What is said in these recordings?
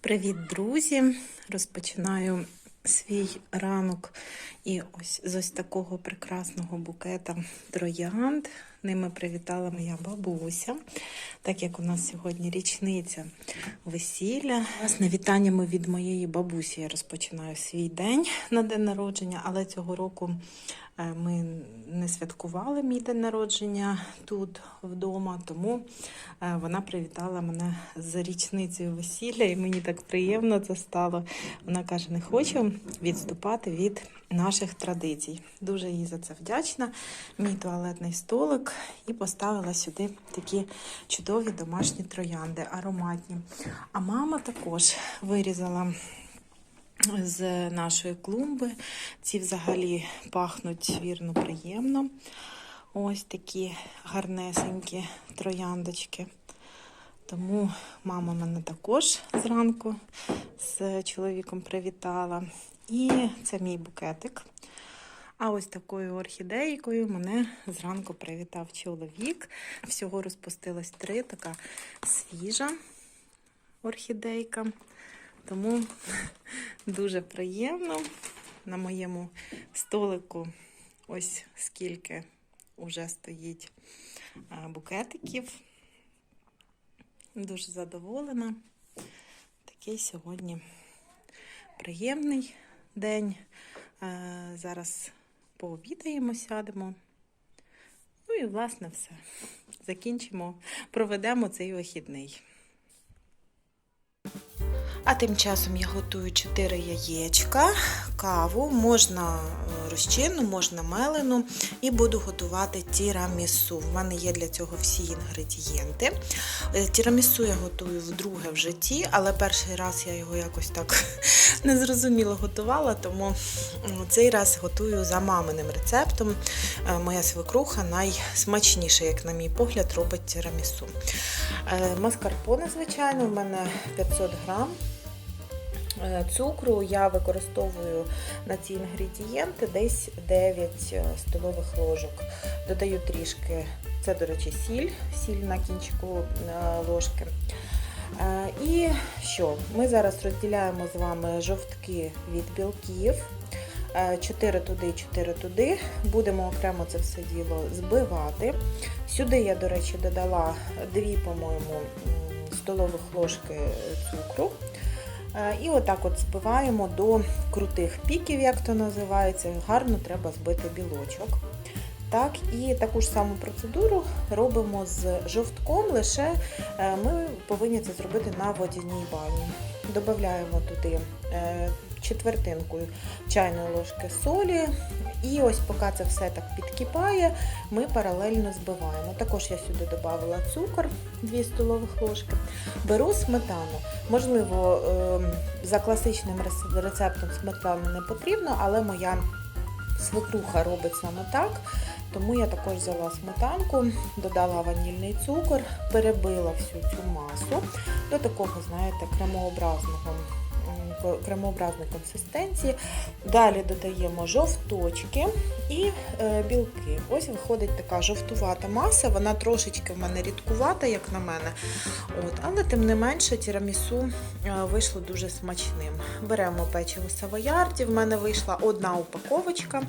Привіт, друзі! Розпочинаю свій ранок і ось з ось такого прекрасного букета троянд. Ними привітала моя бабуся, так як у нас сьогодні річниця весілля. Власне, вітаннями від моєї бабусі я розпочинаю свій день на день народження, але цього року е, ми не святкували мій день народження тут вдома, тому е, вона привітала мене з річницею весілля, і мені так приємно це стало. Вона каже: не хочу відступати від наших традицій. Дуже їй за це вдячна. Мій туалетний столик і поставила сюди такі чудові домашні троянди, ароматні. А мама також вирізала з нашої клумби. Ці взагалі пахнуть вірно приємно. Ось такі гарнесенькі трояндочки. Тому мама мене також зранку з чоловіком привітала. І це мій букетик. А ось такою орхідейкою мене зранку привітав чоловік. Всього розпустилось три, така свіжа орхідейка. Тому дуже приємно. На моєму столику ось скільки вже стоїть букетиків. Дуже задоволена. Такий сьогодні приємний день. Е, Зараз пообідаємо, сядемо. Ну і, власне, все. Закінчимо, проведемо цей вихідний. А тим часом я готую 4 яєчка, каву, можна е, розчинну, можна мелену, і буду готувати тірамісу. В мене є для цього всі інгредієнти. Е, Тірамісу я готую вдруге в житті, але перший раз я його якось так незрозуміло готувала, тому цей раз готую за маминим рецептом. Е, Моя свекруха найсмачніше, як на мій погляд, робить тірамісу. Маскарпоне, звичайно, в мене 500 грам. Е, Цукру я використовую на ці інгредієнти десь 9 столових ложок. Додаю трішки, це, до речі, сіль, сіль на кінчику е, ложки. Е, І що? Ми зараз розділяємо з вами жовтки від білків. 4 туди, 4 туди. Будемо окремо це все діло збивати. Сюди я, до речі, додала 2, по-моєму, столових ложки цукру. Е, І отак от збиваємо до крутих піків, як то називається. Гарно треба збити білочок. Так, і таку ж саму процедуру робимо з жовтком, лише е, ми повинні це зробити на водяній бані. Додаємо туди четвертинку чайної ложки солі. І ось поки це все так підкипає, ми паралельно збиваємо. Також я сюди додала цукор 2 столових ложки. Беру сметану. Можливо, ем, за класичним рецептом сметани не потрібно, але моя свекруха робить саме так. Тому я також взяла сметанку, додала ванільний цукор, перебила всю цю масу до такого, знаєте, кремообразного кремообразної консистенції. Далі додаємо жовточки і е, білки. Ось виходить така жовтувата маса, вона трошечки в мене рідкувата, як на мене. От, але тим не менше тірамісу е, вийшло дуже смачним. Беремо печиво савоярді, в мене вийшла одна упаковочка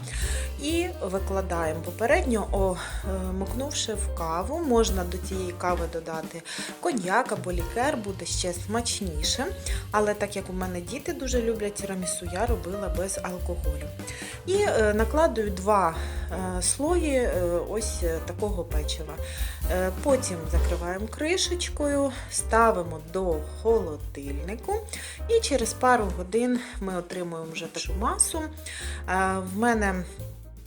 і викладаємо попередньо, о, е, мокнувши в каву. Можна до цієї кави додати коньяк або лікер, буде ще смачніше. Але так як у мене діти дуже люблять тірамісу, я робила без алкоголю. І е, накладую два е, слої е, ось такого печива. Потім закриваємо кришечкою, ставимо до холодильнику, і через пару годин ми отримуємо вже таку масу. В мене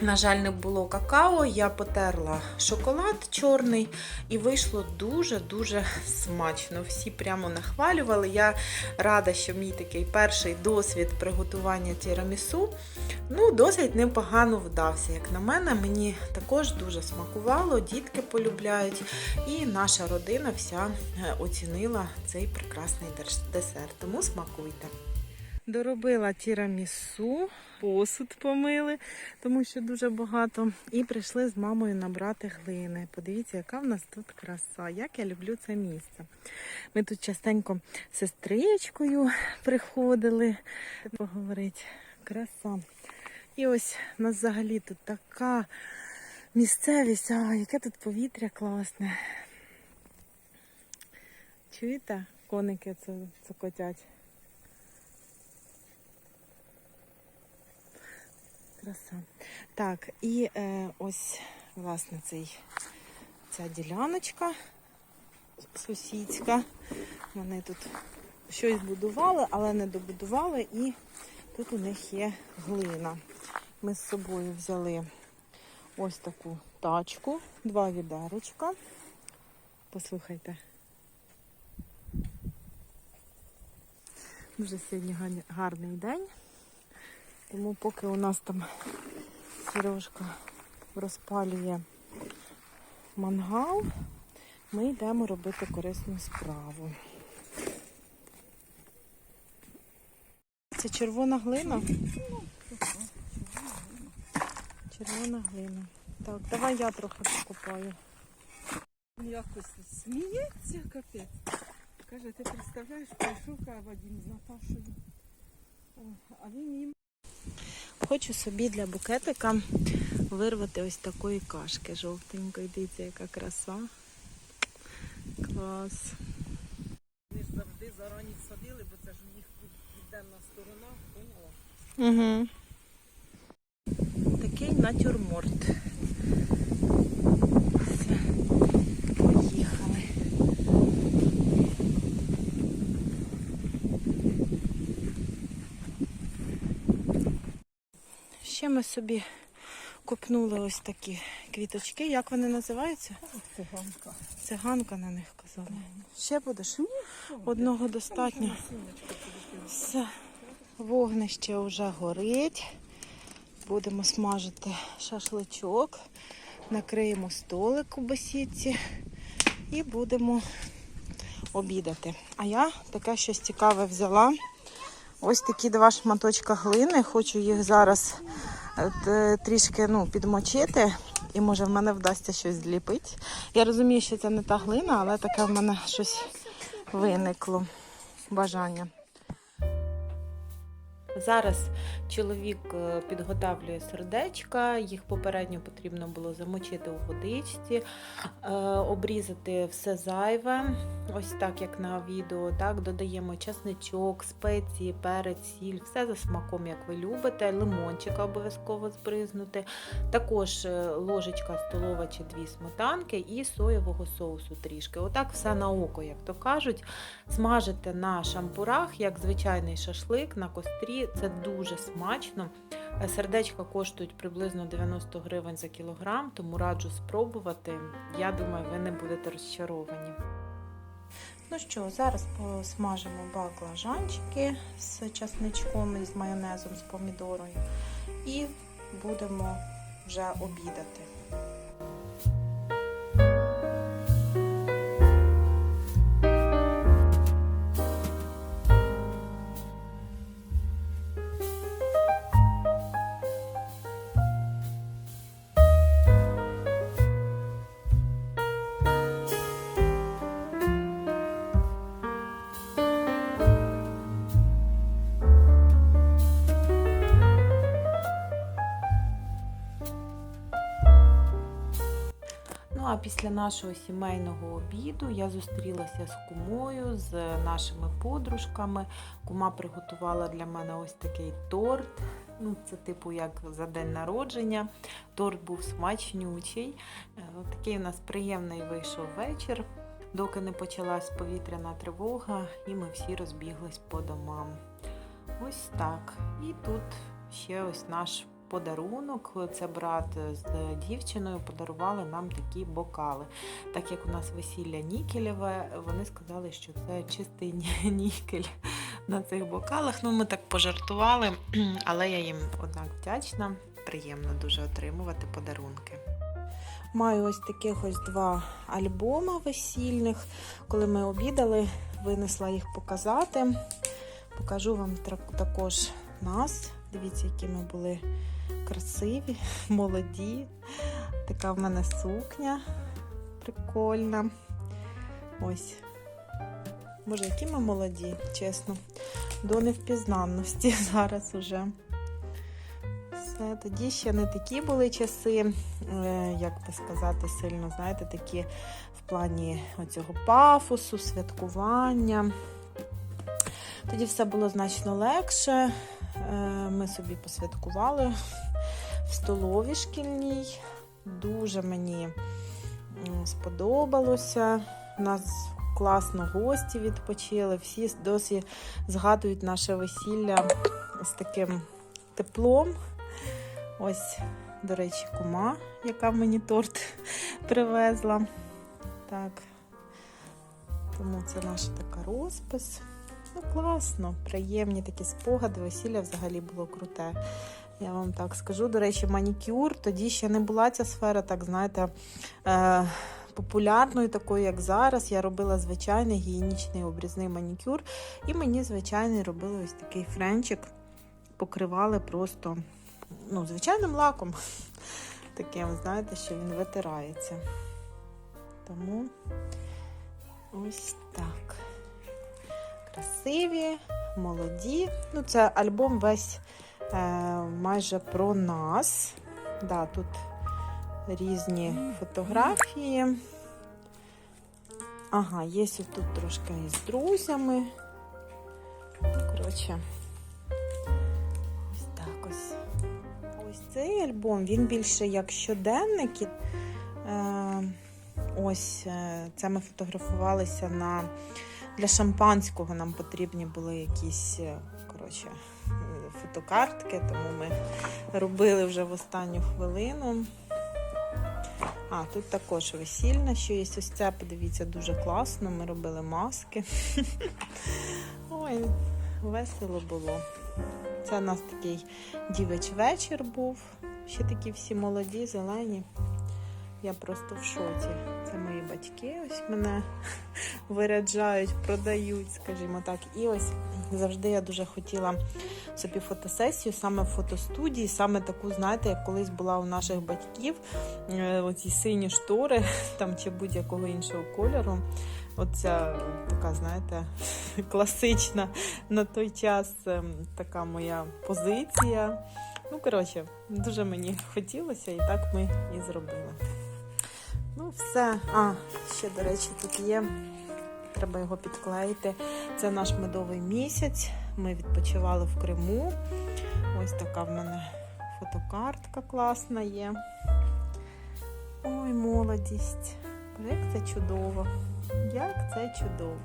на жаль, не було какао, я потерла шоколад чорний і вийшло дуже-дуже смачно. Всі прямо нахвалювали. Я рада, що мій такий перший досвід приготування тірамісу ну, досить непогано вдався. Як на мене, мені також дуже смакувало, дітки полюбляють, і наша родина вся е, оцінила цей прекрасний десерт. Тому смакуйте. Доробила тірамісу, посуд помили, тому що дуже багато. І прийшли з мамою набрати глини. Подивіться, яка в нас тут краса, як я люблю це місце. Ми тут частенько з сестричкою приходили поговорити. Краса. І ось у нас взагалі тут така місцевість, а яке тут повітря класне. Чуєте, коники цокотять. Краса. Так, і е, ось, власне, цей, ця діляночка сусідська. Вони тут щось будували, але не добудували, і тут у них є глина. Ми з собою взяли ось таку тачку, два відерочка. Послухайте. Дуже сьогодні гарний день. Тому поки у нас там Сережка розпалює мангал, ми йдемо робити корисну справу. Це червона глина? Червона глина. Так, давай я трохи покупаю. Якось сміється, капець. Каже, ти представляєш, прийшов Вадим з Наташою. А він їм Хочу собі для букетика вирвати ось такої кашки жовтенької. Дивіться, яка краса. Клас. вони ж завжди зарані садили, бо це ж у них тут південна сторона, поняла? Угу. Такий натюрморт. Все. Поїхали. Ще ми собі купнули ось такі квіточки. Як вони називаються? Циганка. Циганка на них казали. Ще будеш? Одного достатньо. Все. Вогнище вже горить. Будемо смажити шашличок. Накриємо столик у бесідці і будемо обідати. А я таке щось цікаве взяла. Ось такі два шматочка глини. Хочу їх зараз трішки ну, підмочити. І може в мене вдасться щось зліпити. Я розумію, що це не та глина, але таке в мене щось виникло. Бажання. Зараз чоловік е, підготавлює сердечка, їх попередньо потрібно було замочити у водичці, е, обрізати все зайве, ось так як на відео. Так, додаємо чесничок, спеції, перець, сіль, все за смаком, як ви любите. Лимончика обов'язково збризнути. Також е, ложечка столова чи дві сметанки і соєвого соусу трішки. Отак все на око, як то кажуть. Смажите на шампурах, як звичайний шашлик на кострі. Це дуже смачно. Е, Сердечка коштують приблизно 90 гривень за кілограм, тому раджу спробувати. Я думаю, ви не будете розчаровані. Ну що, зараз посмажимо баклажанчики з часничком і з майонезом, з помідорою. І будемо вже обідати. Після нашого сімейного обіду я зустрілася з кумою, з нашими подружками. Кума приготувала для мене ось такий торт. Ну, це типу як за день народження. Торт був смачнючий. Е, Такий у нас приємний вийшов вечір, доки не почалась повітряна тривога, і ми всі розбіглись по домам. Ось так. І тут ще ось наш подарунок. Це брат з дівчиною подарували нам такі бокали. Так як у нас весілля нікелеве, вони сказали, що це чистий нікель на цих бокалах. Ну, ми так пожартували, але я їм однак вдячна. Приємно дуже отримувати подарунки. Маю ось таких ось два альбома весільних. Коли ми обідали, винесла їх показати. Покажу вам також нас. Дивіться, які ми були красиві, молоді. Така в мене сукня прикольна. Ось. Боже, які ми молоді, чесно. До невпізнанності зараз уже. Все, тоді ще не такі були часи, е, як би сказати, сильно, знаєте, такі в плані оцього пафосу, святкування. Тоді все було значно легше. Е, Ми собі посвяткували в столовій шкільній. Дуже мені сподобалося. У нас класно гості відпочили. Всі досі згадують наше весілля з таким теплом. Ось, до речі, кума, яка мені торт привезла. Так. Тому це наша така розпис. Ну, класно, приємні такі спогади. Весілля взагалі було круте. Я вам так скажу. До речі, манікюр. Тоді ще не була ця сфера, так знаєте, е- популярною, такою, як зараз. Я робила звичайний гігієнічний обрізний манікюр. І мені звичайний робили ось такий френчик. Покривали просто ну, звичайним лаком. Таким, знаєте, що він витирається. Тому ось так. Красиві, молоді. Ну, це альбом весь майже про нас. Да, тут різні фотографії. Ага, є тут трошки із друзями. Коротше, ось так ось. Ось цей альбом, він більше як щоденники. Е, ось е, це ми фотографувалися на для шампанського. Нам потрібні були якісь е, коротше, е, фотокартки, тому ми робили вже в останню хвилину. А, тут також весільна, що є ось це, подивіться, дуже класно. Ми робили маски. Ой, весело було. Це у нас такий дівич вечір був. Ще такі всі молоді, зелені. Я просто в шоці. Це мої батьки ось мене виряджають, продають, скажімо так. І ось завжди я дуже хотіла собі фотосесію саме в фотостудії, саме таку, знаєте, як колись була у наших батьків, е, оці сині штори там чи будь-якого іншого кольору. Оця така, знаєте, класична на той час ем, така моя позиція. Ну, коротше, дуже мені хотілося, і так ми і зробили. Ну, все. А, ще, до речі, тут є. Треба його підклеїти. Це наш медовий місяць. Ми відпочивали в Криму. Ось така в мене фотокартка класна є. Ой, молодість. Як це чудово. Як це чудово.